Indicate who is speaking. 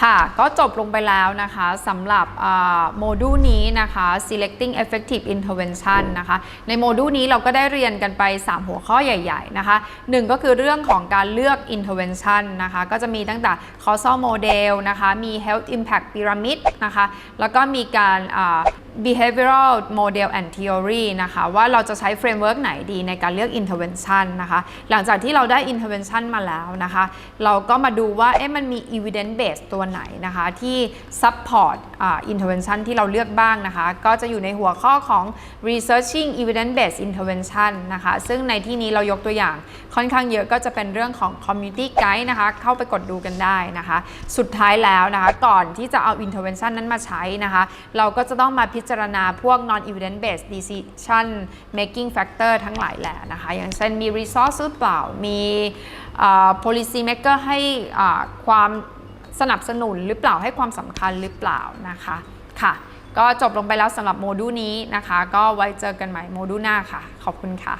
Speaker 1: ค่ะก็จบลงไปแล้วนะคะสำหรับโมดูลนี้นะคะ selecting effective intervention นะคะ ในโมดูลนี้เราก็ได้เรียนกันไป 3 หัวข้อใหญ่ ๆ นะคะหนึ่งก็คือเรื่องของการเลือก intervention นะคะ ก็จะมีตั้งแต่ causal model นะคะ มี health impact pyramid นะคะ แล้วก็มีการ behavioral model and theory นะคะ ว่าเราจะใช้ framework ไหนดีในการเลือก intervention นะคะ หลังจากที่เราได้ intervention มาแล้วนะคะ เราก็มาดูว่าเอ๊ะมันมี evidence base ตัวไหนนะคะที่ support intervention ที่เราเลือกบ้างนะคะ ก็จะอยู่ในหัวข้อของ researching evidence based intervention นะคะ ซึ่งในที่นี้เรายกตัวอย่างค่อนข้างเยอะก็จะเป็นเรื่องของ community guide นะคะ เข้าไปกดดูกันได้นะคะ สุดท้ายแล้วนะคะ ก่อนที่จะเอา intervention นั้นมาใช้นะคะ เราก็จะต้องมาพิจารณาพวก non evidence based decision making factor ทั้งหลายแหละนะคะ อย่างเช่นมี resource หรือเปล่ามี policy maker ให้ความ สนับสนุนหรือเปล่าให้ความสำคัญหรือเปล่านะคะค่ะ ก็จบลงไปแล้วสำหรับโมดูลนี้นะคะ ก็ไว้เจอกันใหม่โมดูลหน้าค่ะ ขอบคุณค่ะ